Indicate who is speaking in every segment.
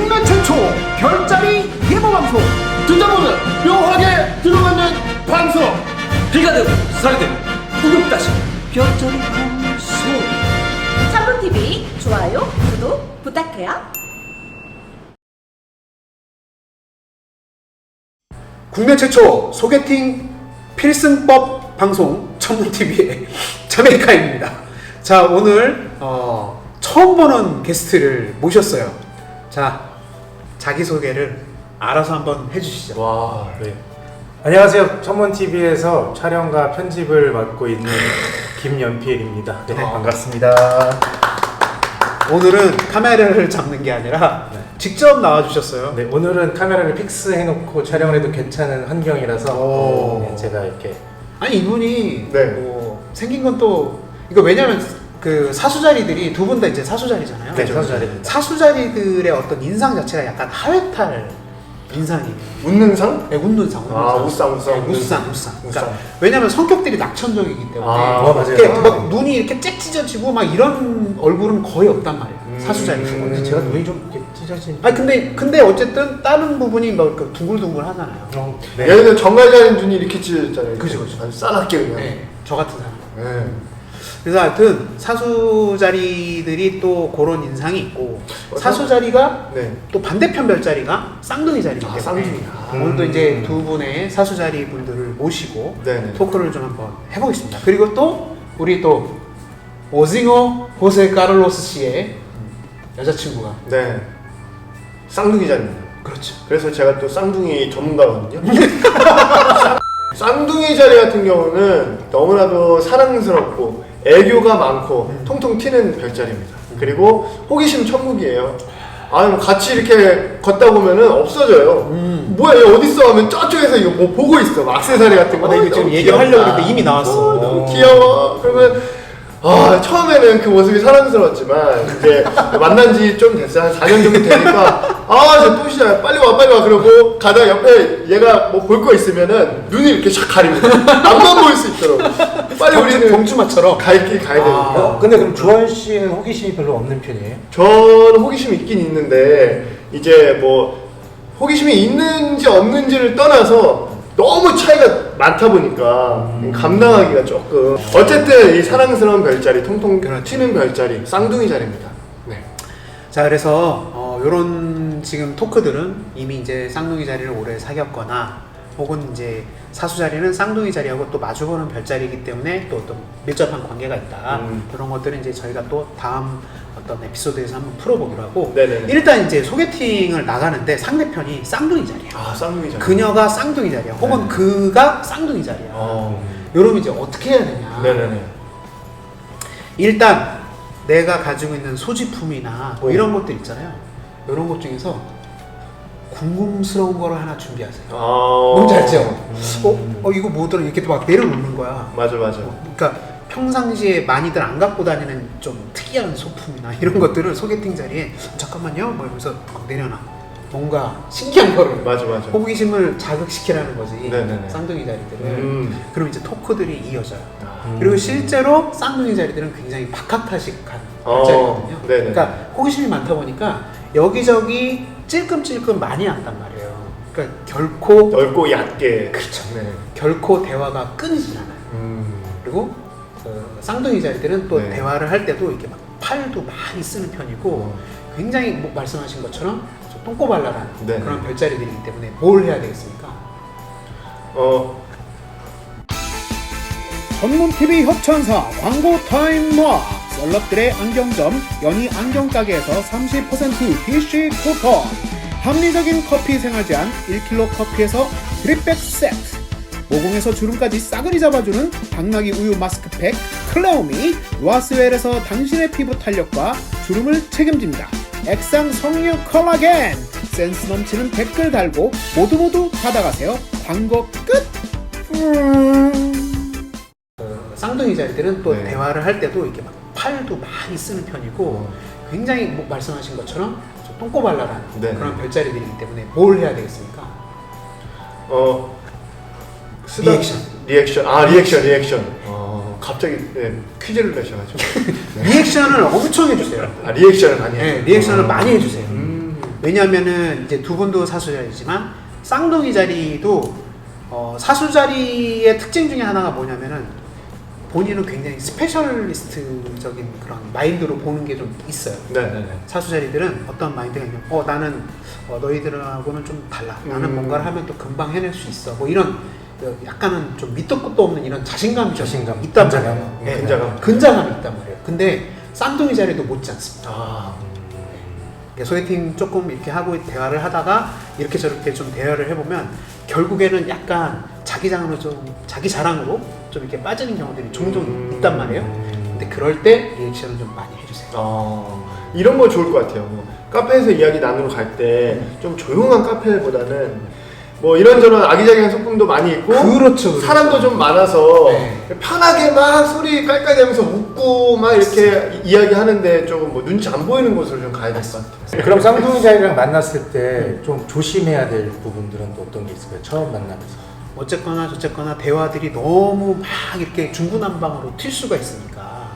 Speaker 1: 국내 최초 별자리 예보 방송
Speaker 2: 듣자보는 묘하게 들어맞는 방송
Speaker 3: 비가 되고 살이 되고 구독다시 별자리 방송
Speaker 4: 참론TV 좋아요, 구독 부탁해요.
Speaker 1: 국내 최초 소개팅 필승법 방송 전문TV의 자메이카입니다. 자, 오늘 어, 처음 보는 게스트를 모셨어요. 자, 자기소개를 알아서 한번 해주시죠.
Speaker 5: 와, 네. 안녕하세요. 천문 TV에서 촬영과 편집을 맡고 있는 김연필입니다. 네, 반갑습니다.
Speaker 1: 오늘은 카메라를 잡는 게 아니라
Speaker 5: 네.
Speaker 1: 직접 나와주셨어요.
Speaker 5: 네, 오늘은 카메라를 픽스해놓고 촬영을 해도 괜찮은 환경이라서
Speaker 1: 오.
Speaker 5: 네, 제가 이렇게
Speaker 1: 아니 이분이
Speaker 2: 네.
Speaker 1: 뭐 생긴 건 또 이거 왜냐면 그 사수자리들이 두 분 다 이제 사수자리잖아요.
Speaker 5: 네, 사수자리입니다.
Speaker 1: 사수자리들의 어떤 인상 자체가 약간 하회탈 인상이.
Speaker 2: 웃는 상?
Speaker 1: 네, 웃는 상. 웃는
Speaker 2: 아,
Speaker 1: 상.
Speaker 2: 웃상, 웃상,
Speaker 1: 네, 웃상,
Speaker 2: 상.
Speaker 1: 웃상.
Speaker 2: 웃상.
Speaker 1: 그러니까 왜냐면 성격들이 낙천적이기 때문에
Speaker 2: 아,
Speaker 5: 어, 맞아요.
Speaker 1: 이렇게 막 눈이 이렇게 쬐 찢어지고 막 이런 얼굴은 거의 없단 말이에요.
Speaker 2: 음.
Speaker 1: 사수자리.
Speaker 5: 근데 제가 눈이 좀 이렇게 찢어진.
Speaker 1: 아니 근데 근데 어쨌든 다른 부분이 막 이렇게 둥글둥글 하잖아요.
Speaker 5: 어,
Speaker 2: 예를 들어 정갈자리 눈이 이렇게 찢어졌잖아요.
Speaker 1: 그죠, 그죠.
Speaker 2: 아주 싸납게 그냥.
Speaker 1: 네, 저 같은 사람.
Speaker 2: 네.
Speaker 1: 그래서 하여튼 사수 자리들이 또 그런 인상이 있고
Speaker 2: 어,
Speaker 1: 사수 자리가
Speaker 2: 네.
Speaker 1: 또 반대편 별 자리가 쌍둥이 자리이기
Speaker 2: 아,
Speaker 1: 때문에
Speaker 2: 쌍둥이. 아.
Speaker 1: 오늘도
Speaker 5: 음.
Speaker 1: 이제 두 분의 사수 자리 분들을 모시고
Speaker 2: 네네.
Speaker 1: 토크를 좀 한번 해보겠습니다. 그리고 또 우리 또 오징어 호세 카를로스 씨의 여자친구가
Speaker 2: 네. 쌍둥이 자리입니다.
Speaker 1: 그렇죠.
Speaker 2: 그래서 제가 또 쌍둥이 전문가거든요. 쌍둥이 자리 같은 경우는 너무나도 사랑스럽고 애교가 많고
Speaker 1: 음.
Speaker 2: 통통 튀는 별자리입니다. 그리고 호기심 천국이에요. 아니 같이 이렇게 걷다 보면은 없어져요.
Speaker 1: 음.
Speaker 2: 뭐야 얘 어디 있어 하면 저쪽에서 이거 뭐 보고 있어. 막 액세서리 같은 거.
Speaker 1: 어, 나 이거
Speaker 2: 어,
Speaker 1: 지금
Speaker 2: 너무
Speaker 1: 얘기하려고
Speaker 2: 귀엽다.
Speaker 1: 했는데 이미 나왔어.
Speaker 2: 어, 너무 귀여워. 그러면 아 처음에는 그 모습이 사랑스러웠지만 이제 만난 지 좀 됐어요 한 4년 정도 되니까 아 저또 시작 빨리 와 빨리 와. 그러고 가다 옆에 얘가 뭐 볼 거 있으면은 눈이 이렇게 샥 가립니다. 앞만 보일 수 있도록. 빨리 우리는
Speaker 1: 경주마처럼?
Speaker 2: 갈길 가야 되니까.
Speaker 5: 어, 근데 그럼 주원 씨는 호기심이 별로 없는 편이에요?
Speaker 2: 저는 호기심이 있긴 있는데 이제 뭐 호기심이 있는지 없는지를 떠나서 너무 차이가 많다 보니까 감당하기가 조금. 어쨌든 이 사랑스러운 별자리 통통 튀는 별자리 쌍둥이 자리입니다. 네.
Speaker 1: 자 그래서 어, 요런 지금 토크들은 이미 이제 쌍둥이 자리를 오래 사귀었거나 혹은 이제 사수 자리는 쌍둥이 자리하고 또 마주보는 별자리이기 때문에 또 어떤 밀접한 관계가 있다
Speaker 2: 음.
Speaker 1: 그런 것들은 이제 저희가 또 다음 어떤 에피소드에서 한번 풀어보기로 하고
Speaker 2: 네네네.
Speaker 1: 일단 이제 소개팅을 나가는데 상대편이 쌍둥이 자리야
Speaker 2: 아 쌍둥이 자리.
Speaker 1: 그녀가 쌍둥이 자리야 혹은
Speaker 2: 네.
Speaker 1: 그가 쌍둥이 자리야
Speaker 2: 어.
Speaker 1: 요러면 이제 어떻게 해야 되냐
Speaker 2: 네네네.
Speaker 1: 일단 내가 가지고 있는 소지품이나 뭐
Speaker 2: 오.
Speaker 1: 이런 것들 있잖아요. 이런 것 중에서 궁금스러운 거를 하나 준비하세요.
Speaker 2: 아.
Speaker 1: 뭔지 알죠? 어, 어 이거 뭐더라 이렇게 막 내려놓는 거야.
Speaker 2: 맞아 맞아.
Speaker 1: 어, 그러니까 평상시에 많이들 안 갖고 다니는 좀 특이한 소품이나 이런 것들을 소개팅 자리에 잠깐만요, 뭐 이러면서 막 내려놔. 뭔가 신기한 거를
Speaker 2: 맞아 맞아.
Speaker 1: 호기심을 자극시키라는 거지.
Speaker 2: 네네네.
Speaker 1: 쌍둥이 자리들을.
Speaker 2: 음.
Speaker 1: 그럼 이제 토크들이 이어져요.
Speaker 2: 아.
Speaker 1: 그리고 실제로 쌍둥이 자리들은 굉장히 박학다식한
Speaker 2: 어,
Speaker 1: 자리거든요.
Speaker 2: 네네.
Speaker 1: 그러니까 호기심이 많다 보니까 여기저기 찔끔찔끔 많이 한단 말이에요. 그러니까 결코
Speaker 2: 넓고 얕게.
Speaker 1: 그렇죠.
Speaker 2: 네.
Speaker 1: 결코 대화가 끊이질 않아요.
Speaker 2: 음.
Speaker 1: 그리고 그 쌍둥이 자리들은 또
Speaker 2: 네.
Speaker 1: 대화를 할 때도 이렇게 막 팔도 많이 쓰는 편이고
Speaker 2: 어.
Speaker 1: 굉장히 뭐 말씀하신 것처럼 좀 똥꼬발랄한
Speaker 2: 네네.
Speaker 1: 그런 별자리들이기 때문에 뭘 해야 되겠습니까?
Speaker 2: 어.
Speaker 1: 전문 TV 협찬사 광고 타임 모 아 셀럽들의 안경점 연희 안경가게에서 30% DC 쿠폰. 합리적인 커피 생활 제한 1kg 커피에서 드립백 세트. 모공에서 주름까지 싸그리 잡아주는 당나귀 우유 마스크팩 클레오미. 로아스웰에서 당신의 피부 탄력과 주름을 책임집니다. 액상 석류 콜라겐. 센스 넘치는 댓글 달고 모두 모두 받아가세요. 광고 끝! 음. 그 쌍둥이 자리들은 또
Speaker 2: 네.
Speaker 1: 대화를 할 때도 이렇게 막 팔도 많이 쓰는 편이고 굉장히 뭐 말씀하신 것처럼 좀 똥꼬발랄한
Speaker 2: 네.
Speaker 1: 그런 별자리들이기 때문에 뭘 해야 되겠습니까?
Speaker 2: 어.
Speaker 1: 리액션.
Speaker 2: 리액션. 아 리액션 리액션. 어. 갑자기 네, 퀴즈를 내셔가지고.
Speaker 1: 리액션을 엄청 해주세요.
Speaker 2: 아 리액션을 많이
Speaker 1: 네. 리액션을
Speaker 2: 어.
Speaker 1: 많이 해주세요.
Speaker 2: 음.
Speaker 1: 왜냐하면은 이제 두 분도 사수 자리지만 쌍둥이 자리도 어, 사수 자리의 특징 중에 하나가 뭐냐면은 본인은 굉장히 스페셜리스트적인 그런 마인드로 보는 게 좀 있어요.
Speaker 2: 네네네.
Speaker 1: 사수 자리들은 어떤 마인드가 있냐면 어 나는 어, 너희들하고는 좀 달라. 나는
Speaker 2: 음.
Speaker 1: 뭔가를 하면 또 금방 해낼 수 있어. 뭐 이런 어, 약간은 좀 밑도 끝도 없는 이런 자신감이 좀
Speaker 5: 자신감,
Speaker 1: 있단
Speaker 5: 근자감.
Speaker 1: 말이에요. 예,
Speaker 2: 근자감.
Speaker 1: 근자감이 있단 말이에요. 근데 쌍둥이 자리도 못지 않습니다.
Speaker 2: 아,
Speaker 1: 이게 소개팅 조금 이렇게 하고 대화를 하다가 이렇게 저렇게 좀 대화를 해보면 결국에는 약간 자기 자랑으로 좀 자기 자랑으로 좀 이렇게 빠지는 경우들이 종종
Speaker 2: 음.
Speaker 1: 있단 말이에요. 근데 그럴 때 리액션을 좀 많이 해주세요.
Speaker 2: 어, 이런 거 좋을 것 같아요. 뭐, 카페에서 이야기 나누러 갈 때 좀 조용한 카페보다는 뭐 이런저런 아기자기한 소품도 많이 있고
Speaker 1: 그렇죠, 그렇죠.
Speaker 2: 사람도 좀 많아서
Speaker 1: 네.
Speaker 2: 편하게 막 소리 깔깔대면서 웃고 막 이렇게 이- 이야기하는데 조금 뭐 눈치 안 보이는 곳으로 좀 가야 될 것 같아요.
Speaker 5: 그럼 쌍둥이 자리랑 만났을 때 좀 조심해야 될 부분들은 또 어떤 게 있을까요? 처음 만나면서.
Speaker 1: 어쨌거나 저쨌거나 대화들이 너무 막 이렇게 중구난방으로 튈 수가 있으니까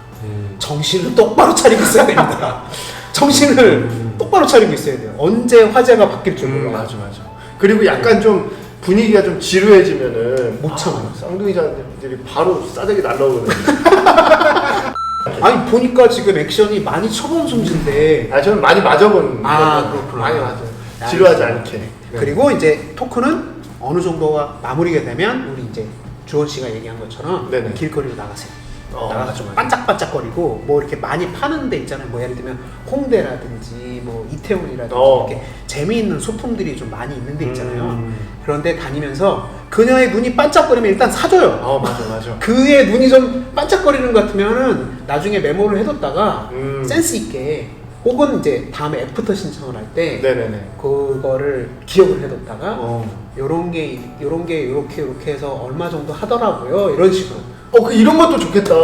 Speaker 1: 정신을 똑바로 차리고 있어야 됩니다. 정신을 똑바로 차리고 있어야 돼요. 언제 화제가 바뀔 줄 몰라.
Speaker 2: 음, 맞아 맞아. 그리고 약간 좀 분위기가 좀 지루해지면은
Speaker 1: 못 참아요.
Speaker 2: 아, 쌍둥이자들이 바로 싸대기 날라오거든요.
Speaker 1: 아니 보니까 지금 액션이 많이 쳐본 솜씨인데
Speaker 2: 아 저는 많이 맞아본
Speaker 1: 아. 그렇구나.
Speaker 2: 많이 맞아요.
Speaker 1: 아,
Speaker 2: 지루하지. 않게. 네.
Speaker 1: 그리고 이제 토크는 어느 정도가 마무리가 되면 우리 이제 주원 씨가 얘기한 것처럼
Speaker 2: 네네.
Speaker 1: 길거리로 나가세요.
Speaker 2: 어,
Speaker 1: 나가서
Speaker 2: 맞아,
Speaker 1: 좀
Speaker 2: 맞아.
Speaker 1: 반짝반짝거리고 뭐 이렇게 많이 파는 데 있잖아요. 뭐 예를 들면 홍대라든지 뭐 이태원이라든지
Speaker 2: 어.
Speaker 1: 이렇게 재미있는 소품들이 좀 많이 있는 데 있잖아요.
Speaker 2: 음.
Speaker 1: 그런데 다니면서 그녀의 눈이 반짝거리면 일단 사줘요.
Speaker 2: 어 맞아 맞아.
Speaker 1: 그의 눈이 좀 반짝거리는 것 같으면은 나중에 메모를 해뒀다가
Speaker 2: 음.
Speaker 1: 센스 있게 혹은 이제 다음에 애프터 신청을 할 때
Speaker 2: 네네네.
Speaker 1: 그거를 기억을 해뒀다가
Speaker 2: 어.
Speaker 1: 요런 게 요런 게 요렇게 요렇게 해서 얼마 정도 하더라고요 이런 식으로
Speaker 2: 어, 그 이런 것도 좋겠다.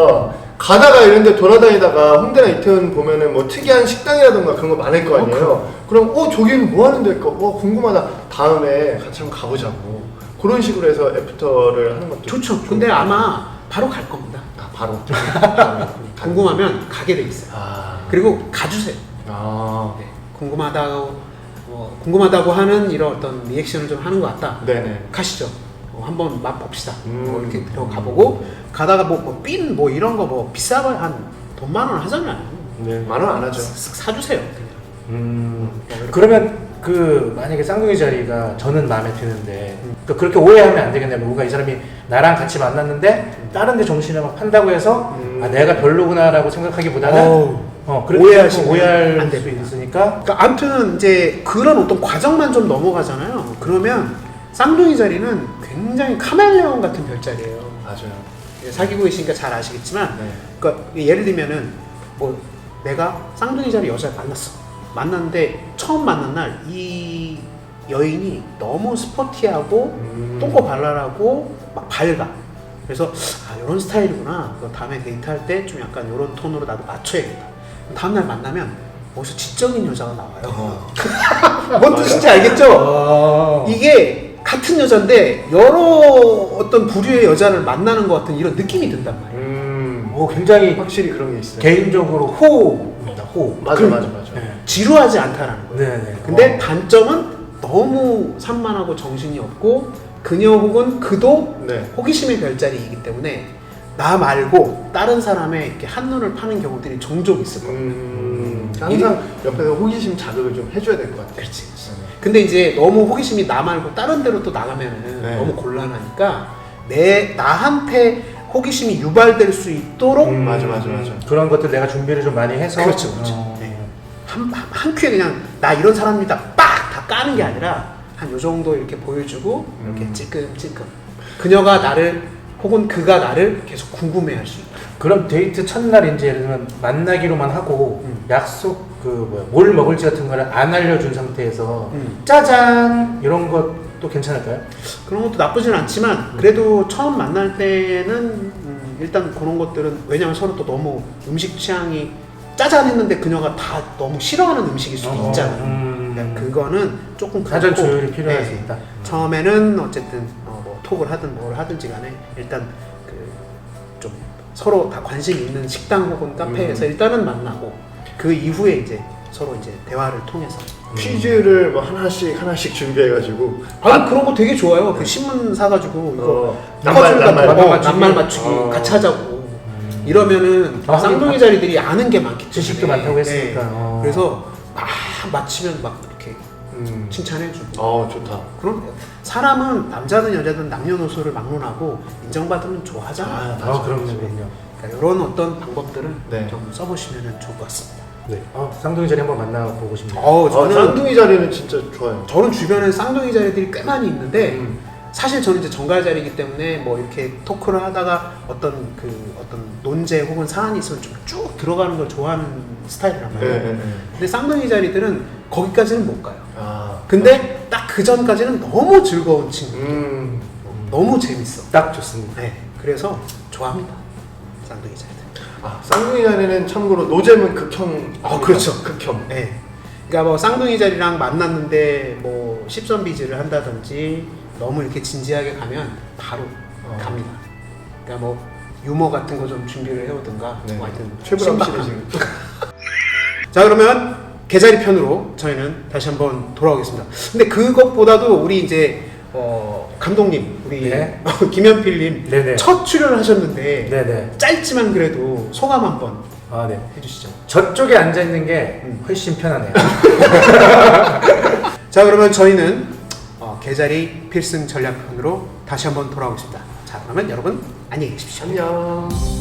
Speaker 2: 가다가 이런 데 돌아다니다가 홍대나 이태원 보면은 뭐 특이한 식당이라던가 그런 거 많을 거 아니에요. 그럼 어 저기는 뭐 하는 데일까? 어 궁금하다. 다음에 같이 한번 가보자고. 그런 식으로 해서 애프터를 하는 것도
Speaker 1: 좋죠
Speaker 2: 좋-
Speaker 1: 근데 아마 바로 갈 겁니다
Speaker 2: 아 바로
Speaker 1: 궁금하면 가게 돼 있어요
Speaker 2: 아
Speaker 1: 그리고 가주세요
Speaker 2: 아
Speaker 1: 네. 궁금하다고 어, 궁금하다고 하는 이런 어떤 리액션을 좀 하는 것 같다
Speaker 2: 네네.
Speaker 1: 가시죠. 어, 한번 맛봅시다.
Speaker 2: 음.
Speaker 1: 뭐 이렇게 들어 가보고 가다가 뭐핀 뭐 이런 거 뭐 비싸봐야 한 돈 만 원 하잖아요.
Speaker 5: 네.
Speaker 2: 만원 안 하죠.
Speaker 1: 쓱 사주세요. 그냥.
Speaker 5: 음, 그러면 그 만약에 쌍둥이 자리가 저는 마음에 드는데 또 그렇게 오해하면 안 되겠네요. 뭔가 이 사람이 나랑 같이 만났는데 다른 데 정신을 막 판다고 해서
Speaker 2: 음.
Speaker 5: 아 내가 별로구나라고 생각하기보다는
Speaker 1: 어우,
Speaker 5: 어 그렇게
Speaker 1: 오해하시면
Speaker 5: 오해할
Speaker 1: 안
Speaker 5: 수. 있으니까
Speaker 1: 그러니까 아무튼 이제 그런 어떤 과정만 좀 넘어가잖아요. 그러면 쌍둥이 자리는 굉장히 카멜레온 같은 별자리예요.
Speaker 2: 맞아요.
Speaker 1: 예, 사귀고 계시니까 잘 아시겠지만
Speaker 2: 네.
Speaker 1: 그러니까 예를 들면은 뭐 내가 쌍둥이 자리 여자를 만났어 만났는데 처음 만난 날 이 여인이 너무 스포티하고
Speaker 2: 음.
Speaker 1: 똥꼬 발랄하고 막 밝아 그래서 아 이런 스타일이구나 다음에 데이트할 때 좀 약간 이런 톤으로 나도 맞춰야겠다 다음날 만나면 어디서 지적인 여자가 나와요
Speaker 2: 어.
Speaker 1: 뭔 뜻인지 알겠죠?
Speaker 5: 어.
Speaker 1: 이게 같은 여자인데 여러 어떤 부류의 여자를 만나는 것 같은 이런 느낌이 든단 말이에요
Speaker 2: 음.
Speaker 5: 뭐 굉장히
Speaker 2: 확실히 그런 게 있어요.
Speaker 5: 개인적으로 호입니다. 호.
Speaker 2: 맞아
Speaker 1: 그러니까.
Speaker 2: 맞아 맞아.
Speaker 5: 네.
Speaker 1: 지루하지 않다라는 거예요.
Speaker 5: 네네.
Speaker 1: 근데
Speaker 5: 어.
Speaker 1: 단점은 너무 산만하고 정신이 없고 그녀 혹은 그도
Speaker 2: 네.
Speaker 1: 호기심의 별자리이기 때문에 나 말고 다른 사람의 이렇게 한눈을 파는 경우들이 종종 있을 거예요.
Speaker 2: 음. 항상 옆에서 호기심 자극을 좀 해줘야 될 것 같아요.
Speaker 1: 그렇지, 그렇지. 근데 이제 너무 호기심이 나 말고 다른 데로 또 나가면은
Speaker 2: 네.
Speaker 1: 너무 곤란하니까 내 나한테 호기심이 유발될 수 있도록
Speaker 2: 음, 맞아 맞아 맞아.
Speaker 5: 그런 것들 내가 준비를 좀 많이 해서
Speaker 1: 그렇죠, 그렇죠.
Speaker 5: 어.
Speaker 1: 네. 한, 한, 한 큐에 그냥 나 이런 사람입니다 빡 다 까는 게 아니라 한 요 정도 이렇게 보여주고 이렇게
Speaker 2: 음.
Speaker 1: 찔끔찔끔 그녀가 나를 혹은 그가 나를 계속 궁금해할 수 있다.
Speaker 5: 그럼 데이트 첫날 이제 예를 들면 만나기로만 하고
Speaker 1: 음.
Speaker 5: 약속 그 뭐야 뭘 먹을지 같은 거를 안 알려준 상태에서
Speaker 1: 음.
Speaker 5: 짜잔 이런 것도 괜찮을까요?
Speaker 1: 그런 것도 나쁘진 않지만 그래도 처음 만날 때는 음, 일단 그런 것들은 왜냐면 서로 또 너무 음식 취향이 짜잔 했는데 그녀가 다 너무 싫어하는 음식일 수도
Speaker 5: 어,
Speaker 1: 있잖아요.
Speaker 5: 음.
Speaker 1: 그러니까 그거는 조금 그렇고,
Speaker 5: 조율이 필요할
Speaker 1: 네.
Speaker 5: 수 있다.
Speaker 1: 처음에는 어쨌든 톡을 하든 뭘 하든지 간에 일단 그 좀 서로 다 관심 있는 식당 혹은 카페에서
Speaker 2: 음.
Speaker 1: 일단은 만나고 그 이후에 이제 서로 이제 대화를 통해서.
Speaker 2: 퀴즈를 뭐 하나씩 하나씩 준비해가지고
Speaker 1: 아, 그런 거 되게 좋아요. 그 신문 사가지고 이거
Speaker 2: 어,
Speaker 1: 퍼즐
Speaker 2: 낱말,
Speaker 1: 같은 거,
Speaker 2: 낱말
Speaker 1: 어,
Speaker 5: 맞추기.
Speaker 1: 낱말 맞추기
Speaker 5: 어.
Speaker 1: 같이 하자고. 이러면은
Speaker 5: 아,
Speaker 1: 쌍둥이 자리들이 아는 게 많기 때문에
Speaker 5: 지식도 많다고 했으니까.
Speaker 1: 네.
Speaker 5: 어.
Speaker 1: 그래서 막 맞히면 막
Speaker 5: 음.
Speaker 1: 칭찬해주고.
Speaker 2: 어 좋다.
Speaker 1: 그럼 사람은 남자든 여자든 남녀노소를 막론하고 인정받으면 좋아하잖아.
Speaker 2: 아,
Speaker 1: 요
Speaker 5: 아, 그럼요, 그럼요.
Speaker 1: 그러니까 이런 어떤 방법들을
Speaker 2: 네.
Speaker 1: 좀 써보시면 좋을 것 같습니다.
Speaker 5: 네. 어, 쌍둥이 자리 한번 만나보고 싶네요.
Speaker 1: 어,
Speaker 2: 아,
Speaker 1: 저는
Speaker 2: 쌍둥이 자리는 진짜 좋아요.
Speaker 1: 저는 주변에 쌍둥이 자리들이 꽤 많이 있는데
Speaker 5: 음.
Speaker 1: 사실 저는 이제 정갈 자리이기 때문에 뭐 이렇게 토크를 하다가 어떤 그 어떤 논제 혹은 사안이 있으면 좀 쭉 들어가는 걸 좋아하는 스타일이란
Speaker 2: 네,
Speaker 1: 말이에요.
Speaker 2: 네, 네.
Speaker 1: 근데 쌍둥이 자리들은 거기까지는 못 가요.
Speaker 2: 아
Speaker 1: 근데 딱그 전까지는 너무 즐거운 친구,
Speaker 5: 음.
Speaker 1: 너무 재밌어.
Speaker 5: 딱 좋습니다.
Speaker 1: 네, 그래서 좋아합니다. 쌍둥이 자리들.
Speaker 2: 아, 쌍둥이 자리는 참고로 노잼은 극혐.
Speaker 1: 아, 그렇죠.
Speaker 2: 극혐.
Speaker 1: 네. 그러니까 뭐 쌍둥이 자리랑 만났는데 뭐 십선 비즈를 한다든지 너무 이렇게 진지하게 가면 바로
Speaker 2: 어.
Speaker 1: 갑니다. 그러니까 뭐 유머 같은 거 좀 준비를 해오든가
Speaker 2: 네.
Speaker 1: 뭐 하여튼
Speaker 2: 최불암
Speaker 1: 신박한.
Speaker 2: 시리즈.
Speaker 1: 자 그러면 개자리 편으로 저희는 다시 한번 돌아오겠습니다. 근데 그것보다도 우리 이제 어, 감독님 우리
Speaker 5: 네.
Speaker 1: 김현필님
Speaker 5: 네네.
Speaker 1: 첫 출연하셨는데
Speaker 5: 네네.
Speaker 1: 짧지만 그래도 소감 한번
Speaker 5: 아, 네.
Speaker 1: 해주시죠.
Speaker 5: 저쪽에 앉아 있는 게
Speaker 1: 음.
Speaker 5: 훨씬 편하네요.
Speaker 1: 자 그러면 저희는 어, 개자리 필승 전략편으로 다시 한번 돌아오겠습니다. 자 그러면 여러분 안녕히 계십시오.
Speaker 2: 안녕.